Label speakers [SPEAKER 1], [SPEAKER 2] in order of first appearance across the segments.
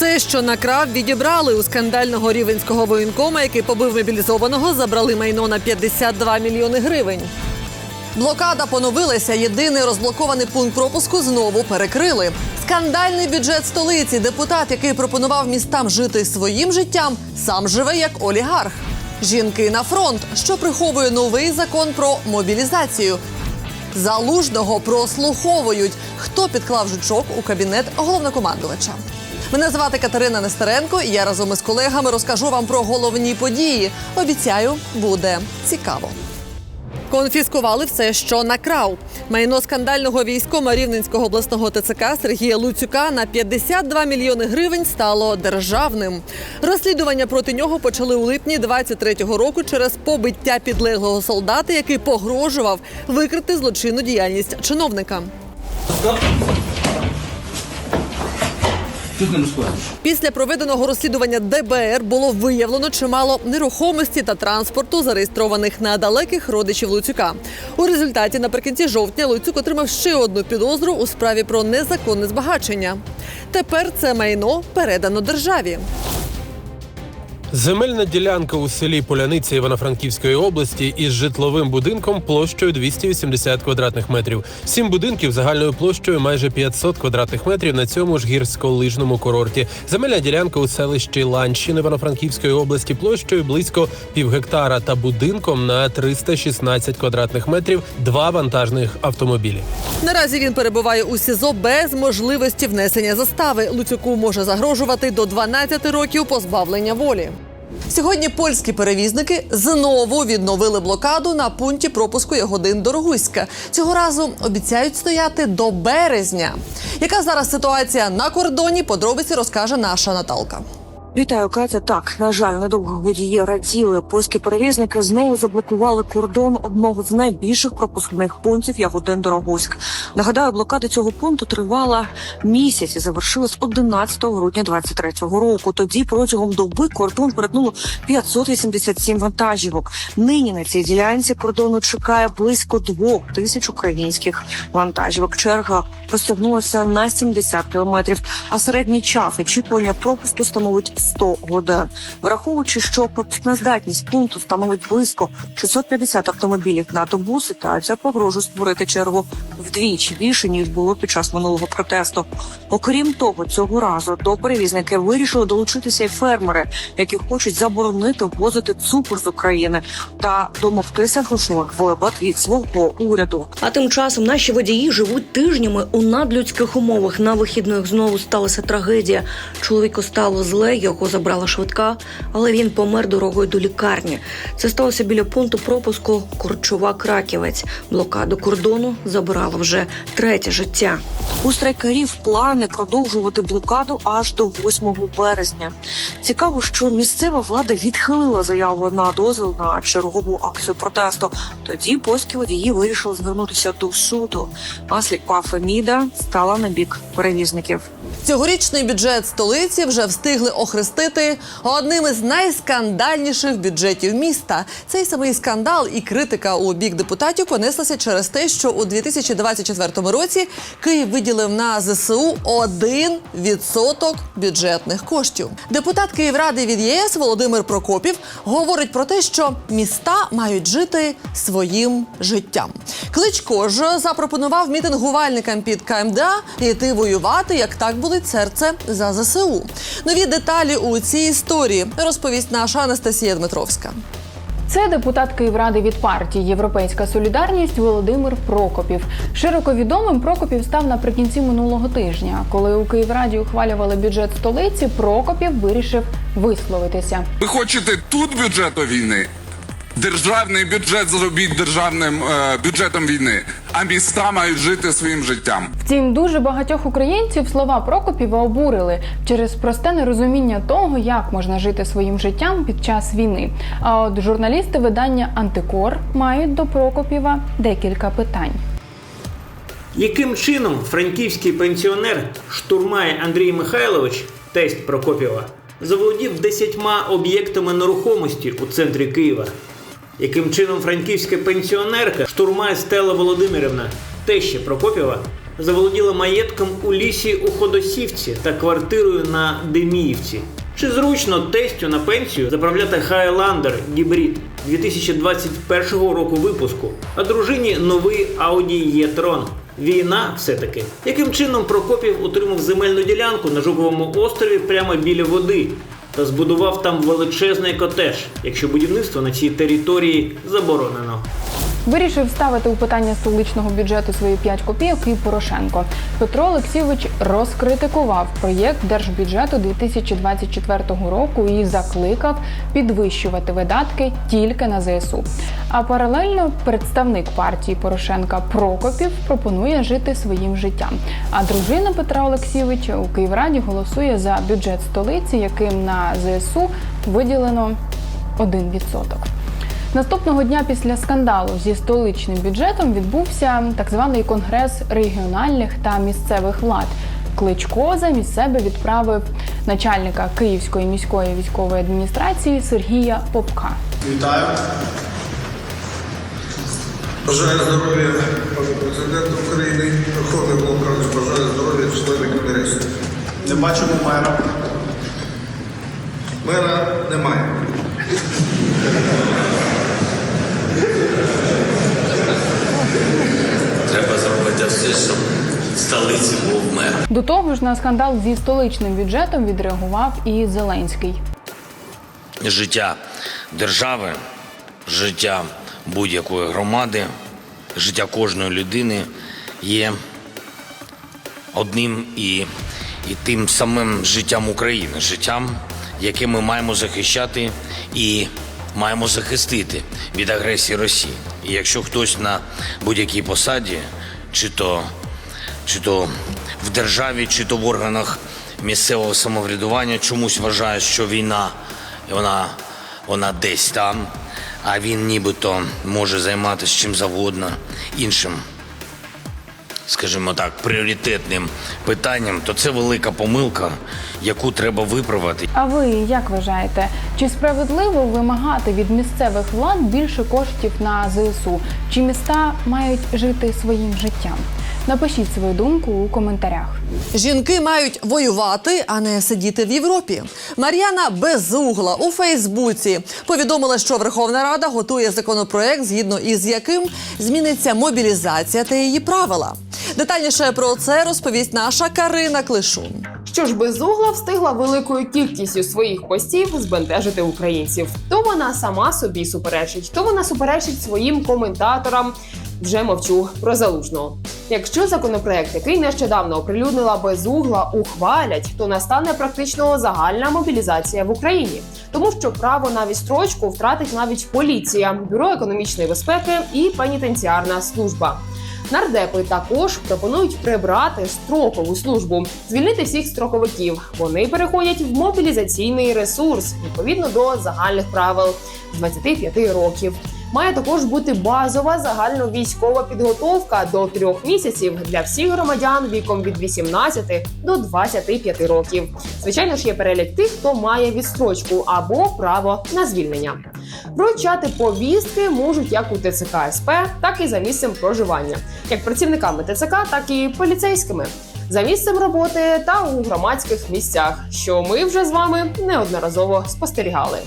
[SPEAKER 1] Все, що накрав, відібрали у скандального рівенського воєнкома, який побив мобілізованого, забрали майно на 52 мільйони гривень. Блокада поновилася. Єдиний розблокований пункт пропуску знову перекрили. Скандальний бюджет столиці. Депутат, який пропонував містам жити своїм життям, сам живе як олігарх. Жінки на фронт, що приховує новий закон про мобілізацію. Залужного прослуховують, хто підклав жучок у кабінет головнокомандувача. Мене звати Катерина Нестеренко. і Я разом із колегами розкажу вам про головні події. Обіцяю, буде цікаво. Конфіскували все, що накрав. Майно скандального військома Рівненського обласного ТЦК Сергія Луцюка на 52 мільйони гривень стало державним. Розслідування проти нього почали у липні 23-го року через побиття підлеглого солдата, який погрожував викрити злочинну діяльність чиновника.
[SPEAKER 2] Що не ним?
[SPEAKER 1] Після проведеного розслідування ДБР було виявлено чимало нерухомості та транспорту, зареєстрованих на далеких родичів Луцюка. У результаті наприкінці жовтня Луцюк отримав ще одну підозру у справі про незаконне збагачення. Тепер це майно передано державі.
[SPEAKER 3] Земельна ділянка у селі Поляниця Івано-Франківської області із житловим будинком площею 280 квадратних метрів. Сім будинків загальною площею майже 500 квадратних метрів на цьому ж гірськолижному курорті. Земельна ділянка у селищі Ланщин Івано-Франківської області площею близько півгектара та будинком на 316 квадратних метрів. Два вантажних автомобілі.
[SPEAKER 1] Наразі він перебуває у СІЗО без можливості внесення застави. Луцюку може загрожувати до 12 років позбавлення волі. Сьогодні польські перевізники знову відновили блокаду на пункті пропуску Ягодин Дорогуська. Цього разу обіцяють стояти до березня. Яка зараз ситуація на кордоні? Подробиці розкаже наша Наталка.
[SPEAKER 4] Вітаю, Катя. Так, на жаль, недовго водії раділи. Польські перевізники знову заблокували кордон одного з найбільших пропускних пунктів Ягодин Дорогуськ. Нагадаю, блокада цього пункту тривала місяць і завершилась 11 грудня 23-го року. Тоді протягом доби кордон перетнуло 587 вантажівок. Нині на цій ділянці кордону чекає близько двох тисяч українських вантажівок. Черга розтягнулася на 70 кілометрів, а середній час очікування пропуску становить 100 годин. Враховуючи, що пропускна здатність пункту становить близько 650 автомобілів на добу, ситуація погрожує створити чергу вдвічі більше ніж було під час минулого протесту. Окрім того, цього разу до перевізники вирішили долучитися й фермери, які хочуть заборонити ввозити цукор з України та домогтися грошових виплат від свого уряду.
[SPEAKER 5] А тим часом наші водії живуть тижнями у надлюдських умовах. На вихідних знову сталася трагедія. Чоловіку стало зле, його забрала швидка, але він помер дорогою до лікарні. Це сталося біля пункту пропуску Корчова Краківець. Блокаду кордону забирала вже третє життя.
[SPEAKER 4] У страйкарів плани продовжувати блокаду аж до 8 березня. Цікаво, що місцева влада відхилила заяву на дозвіл на чергову акцію протесту. Тоді польські водії вирішили звернутися до суду. А сліпа Феміда стала на бік перевізників.
[SPEAKER 1] Цьогорічний бюджет столиці вже встигли охрестити одним із найскандальніших бюджетів міста. Цей самий скандал і критика у бік депутатів понеслася через те, що у 2024 році Київ виділив на ЗСУ 1% бюджетних коштів. Депутат Київради від ЄС Володимир Прокопів говорить про те, що міста мають жити своїм життям. Кличко ж запропонував мітингувальникам під КМДА йти воювати, як так болить серце за ЗСУ. Нові деталі у цій історії розповість наша Анастасія Дмитровська.
[SPEAKER 6] Це депутат Київради від партії Європейська Солідарність Володимир Прокопів. Широко відомим Прокопів став наприкінці минулого тижня. Коли у Київраді ухвалювали бюджет столиці, Прокопів вирішив висловитися.
[SPEAKER 7] Ви хочете тут бюджету війни? Державний бюджет зробіть державним е, бюджетом війни, а міста мають жити своїм життям.
[SPEAKER 6] Втім, дуже багатьох українців слова Прокопіва обурили через просте нерозуміння того, як можна жити своїм життям під час війни. А от журналісти видання Антикор мають до Прокопіва декілька питань.
[SPEAKER 8] Яким чином франківський пенсіонер штурмає Андрій Михайлович, тесть Прокопєва, заволодів десятьма об'єктами нерухомості у центрі Києва? Яким чином франківська пенсіонерка штурмає Стела Володимирівна, теща Прокопєва, заволоділа маєтком у лісі у Ходосівці та квартирою на Деміївці. Чи зручно тестю на пенсію заправляти Highlander гібрид 2021 року випуску, а дружині новий Audi e-tron? Війна все-таки. Яким чином Прокопів отримав земельну ділянку на Жуковому острові прямо біля води та збудував там величезний котеж, якщо будівництво на цій території заборонено?
[SPEAKER 6] Вирішив ставити у питання столичного бюджету свої 5 копійок і Порошенко. Петро Олексійович розкритикував проєкт держбюджету 2024 року і закликав підвищувати видатки тільки на ЗСУ. А паралельно представник партії Порошенка Прокопів пропонує жити своїм життям. А дружина Петра Олексійовича у Київраді голосує за бюджет столиці, яким на ЗСУ виділено 1%. Наступного дня після скандалу зі столичним бюджетом відбувся так званий конгрес регіональних та місцевих влад. Кличко замість себе відправив начальника Київської міської військової адміністрації Сергія Попка.
[SPEAKER 9] Вітаю. Бажаю здоров'я пану президенту України, Верховний Волкович, бажаю здоров'я членів Конгресу. Не бачимо мера. Мера немає.
[SPEAKER 10] Треба щоб столиці був мер.
[SPEAKER 6] До того ж, на скандал зі столичним бюджетом відреагував і Зеленський.
[SPEAKER 10] Життя держави, життя будь-якої громади, життя кожної людини є одним і, і тим самим життям України, життям, яке ми маємо захищати і маємо захистити від агресії Росії. І якщо хтось на будь-якій посаді, чи то чи то в державі, чи то в органах місцевого самоврядування чомусь вважає, що війна вона, вона десь там, а він нібито може займатися чим завгодно іншим, скажімо так, пріоритетним питанням, то це велика помилка, яку треба виправити.
[SPEAKER 6] А ви як вважаєте, чи справедливо вимагати від місцевих влад більше коштів на ЗСУ? Чи міста мають жити своїм життям? Напишіть свою думку у коментарях.
[SPEAKER 1] Жінки мають воювати, а не сидіти в Європі. Мар'яна Безугла у Фейсбуці повідомила, що Верховна Рада готує законопроект, згідно із яким зміниться мобілізація та її правила. Детальніше про це розповість наша Карина Клишун.
[SPEAKER 11] Що ж безугла встигла великою кількістю своїх постів збентежити українців. То вона сама собі суперечить, то вона суперечить своїм коментаторам. Вже мовчу про залужного. Якщо законопроект, який нещодавно оприлюднила безугла, ухвалять, то настане практично загальна мобілізація в Україні, тому що право на відстрочку втратить навіть поліція, бюро економічної безпеки і пенітенціарна служба. Нардепи також пропонують прибрати строкову службу, звільнити всіх строковиків. Вони переходять в мобілізаційний ресурс відповідно до загальних правил з 25 років. Має також бути базова загальновійськова підготовка до трьох місяців для всіх громадян віком від 18 до 25 років. Звичайно ж, є перелік тих, хто має відстрочку або право на звільнення. Вручати повістки можуть як у ТЦК СП, так і за місцем проживання, як працівниками ТЦК, так і поліцейськими. За місцем роботи та у громадських місцях, що ми вже з вами неодноразово спостерігали.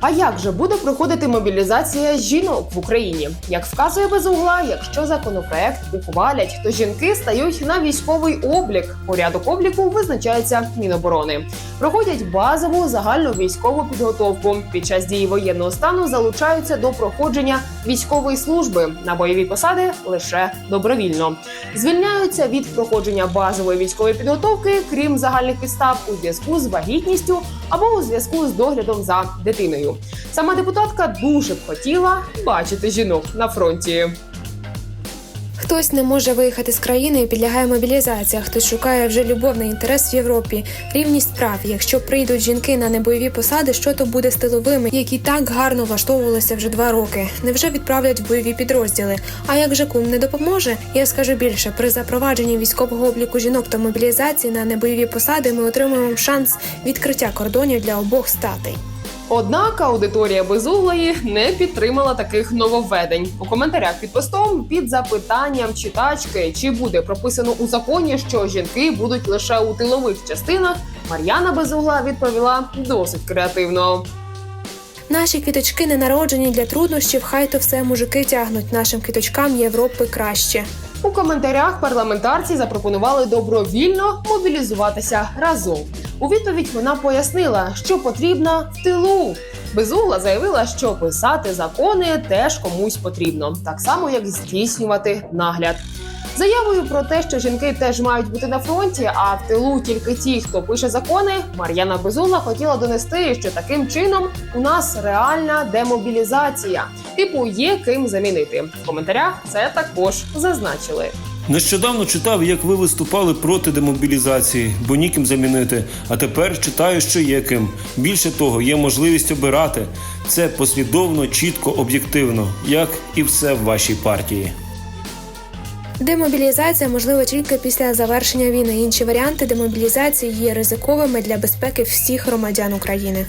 [SPEAKER 11] А як же буде проходити мобілізація жінок в Україні? Як вказує безугла, якщо законопроект ухвалять, то жінки стають на військовий облік. Порядок обліку визначається Міноборони. Проходять базову загальну військову підготовку. Під час дії воєнного стану залучаються до проходження військової служби на бойові посади лише добровільно. Звільняються від проходження базової військової підготовки, крім загальних підстав, у зв'язку з вагітністю або у зв'язку з доглядом за дитиною. Сама депутатка дуже б хотіла бачити жінок на фронті.
[SPEAKER 12] Хтось не може виїхати з країни і підлягає мобілізації, хтось шукає вже любовний інтерес в Європі, рівність прав. Якщо прийдуть жінки на небойові посади, що то буде з тиловими, які так гарно влаштовувалися вже два роки. Невже відправлять в бойові підрозділи? А як же кум не допоможе? Я скажу більше при запровадженні військового обліку жінок та мобілізації на небойові посади ми отримуємо шанс відкриття кордонів для обох статей.
[SPEAKER 11] Однак аудиторія безуглої не підтримала таких нововведень. У коментарях під постом під запитанням читачки, чи буде прописано у законі, що жінки будуть лише у тилових частинах. Мар'яна Безугла відповіла досить креативно.
[SPEAKER 12] Наші квіточки не народжені для труднощів, хай то все мужики тягнуть. Нашим квіточкам Європи краще.
[SPEAKER 11] У коментарях парламентарці запропонували добровільно мобілізуватися разом. У відповідь вона пояснила, що потрібно в тилу. Безугла заявила, що писати закони теж комусь потрібно, так само як здійснювати нагляд. Заявою про те, що жінки теж мають бути на фронті, а в тилу тільки ті, хто пише закони, Мар'яна Безугла хотіла донести, що таким чином у нас реальна демобілізація. Типу, є ким замінити. В коментарях це також зазначили.
[SPEAKER 13] Нещодавно читав, як ви виступали проти демобілізації, бо ніким замінити. А тепер читаю, що є ким. Більше того, є можливість обирати. Це послідовно, чітко, об'єктивно, як і все в вашій партії.
[SPEAKER 12] Демобілізація можлива тільки після завершення війни. Інші варіанти демобілізації є ризиковими для безпеки всіх громадян України.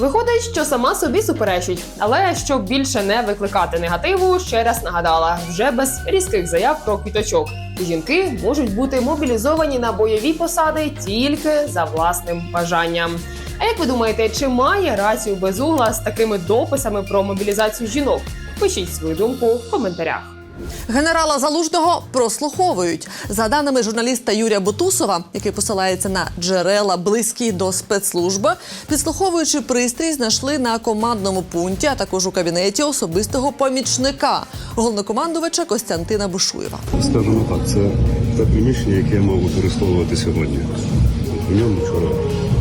[SPEAKER 11] Виходить, що сама собі суперечить, але щоб більше не викликати негативу, ще раз нагадала вже без різких заяв про квіточок. Жінки можуть бути мобілізовані на бойові посади тільки за власним бажанням. А як ви думаєте, чи має рацію безугла з такими дописами про мобілізацію жінок? Пишіть свою думку в коментарях.
[SPEAKER 1] Генерала Залужного прослуховують за даними журналіста Юрія Бутусова, який посилається на джерела близькі до спецслужби. Підслуховуючи пристрій, знайшли на командному пункті, а також у кабінеті особистого помічника головнокомандувача Костянтина Бушуєва.
[SPEAKER 14] Скажімо так, це те приміщення, яке я мав використовувати сьогодні. У ньому вчора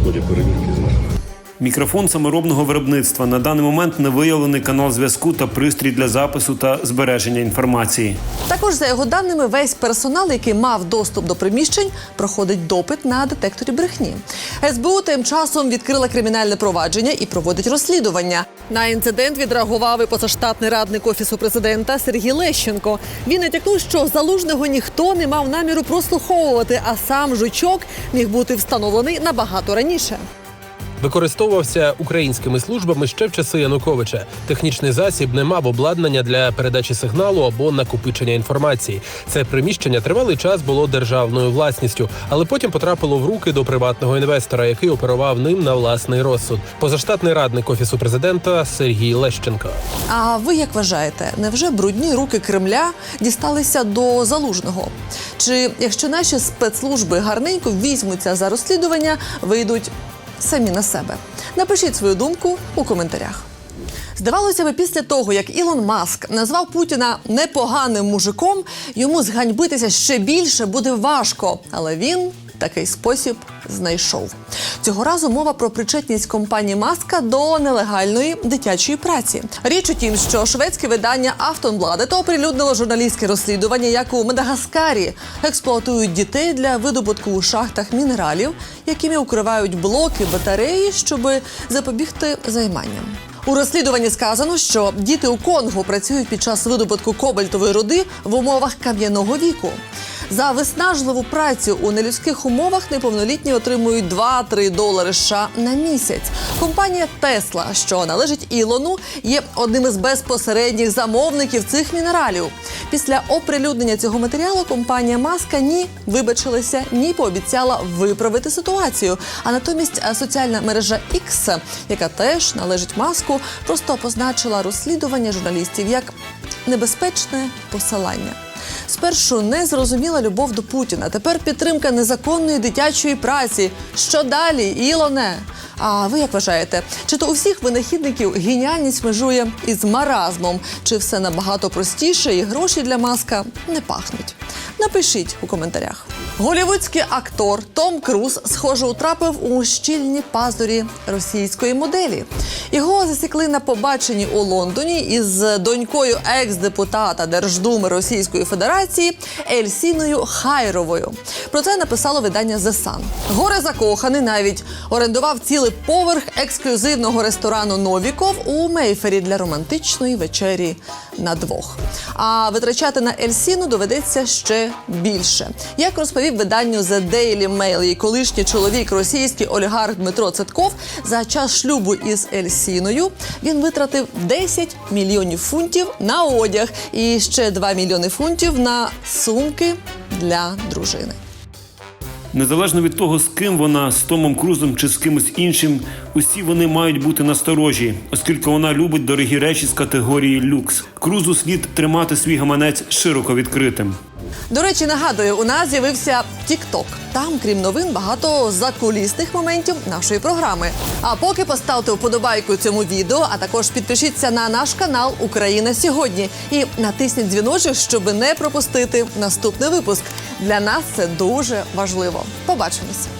[SPEAKER 14] в ході перевірки знайшли.
[SPEAKER 13] Мікрофон саморобного виробництва на даний момент не виявлений канал зв'язку та пристрій для запису та збереження інформації.
[SPEAKER 1] Також за його даними, весь персонал, який мав доступ до приміщень, проходить допит на детекторі брехні. СБУ тим часом відкрила кримінальне провадження і проводить розслідування. На інцидент відреагував і позаштатний радник офісу президента Сергій Лещенко. Він натякнув, що залужного ніхто не мав наміру прослуховувати, а сам жучок міг бути встановлений набагато раніше.
[SPEAKER 3] Використовувався українськими службами ще в часи Януковича. Технічний засіб не мав обладнання для передачі сигналу або накопичення інформації. Це приміщення тривалий час було державною власністю, але потім потрапило в руки до приватного інвестора, який оперував ним на власний розсуд. Позаштатний радник офісу президента Сергій Лещенко.
[SPEAKER 1] А ви як вважаєте, невже брудні руки Кремля дісталися до залужного? Чи якщо наші спецслужби гарненько візьмуться за розслідування, вийдуть самі на себе? Напишіть свою думку у коментарях. Здавалося би, після того, як Ілон Маск назвав Путіна непоганим мужиком, йому зганьбитися ще більше буде важко, але він такий спосіб знайшов. Цього разу мова про причетність компанії Маска до нелегальної дитячої праці. Річ у тім, що шведське видання Автонбладет оприлюднило журналістське розслідування, як у Мадагаскарі експлуатують дітей для видобутку у шахтах мінералів, якими укривають блоки батареї, щоб запобігти займанням. У розслідуванні сказано, що діти у Конго працюють під час видобутку кобальтової руди в умовах кам'яного віку. За виснажливу працю у нелюдських умовах неповнолітні отримують 2-3 долари США на місяць. Компанія Тесла, що належить Ілону, є одним із безпосередніх замовників цих мінералів. Після оприлюднення цього матеріалу компанія Маска ні вибачилася, ні пообіцяла виправити ситуацію. А натомість соціальна мережа X, яка теж належить маску, просто позначила розслідування журналістів як небезпечне посилання. Спершу незрозуміла любов до Путіна. Тепер підтримка незаконної дитячої праці. Що далі, Ілоне? А ви як вважаєте, чи то у всіх винахідників геніальність межує із маразмом? Чи все набагато простіше і гроші для маска не пахнуть? Напишіть у коментарях. Голівудський актор Том Круз, схоже, утрапив у щільні пазурі російської моделі. Його засікли на побаченні у Лондоні із донькою екс-депутата Держдуми Російської Федерації Ельсіною Хайровою. Про це написало видання The Sun. Горе закоханий навіть орендував цілий поверх ексклюзивного ресторану Новіков у Мейфері для романтичної вечері на двох. А витрачати на Ельсіну доведеться ще більше. Як розповів виданню The Daily Mail її колишній чоловік, російський олігарх Дмитро Цетков, за час шлюбу із Ельсіною він витратив 10 мільйонів фунтів на одяг і ще 2 мільйони фунтів на сумки для дружини.
[SPEAKER 13] Незалежно від того, з ким вона, з Томом Крузом чи з кимось іншим, усі вони мають бути насторожі, оскільки вона любить дорогі речі з категорії люкс. Крузу слід тримати свій гаманець широко відкритим.
[SPEAKER 1] До речі, нагадую, у нас з'явився TikTok. Там, крім новин, багато закулісних моментів нашої програми. А поки поставте вподобайку цьому відео, а також підпишіться на наш канал Україна сьогодні і натисніть дзвіночок, щоб не пропустити наступний випуск. Для нас це дуже важливо. Побачимося.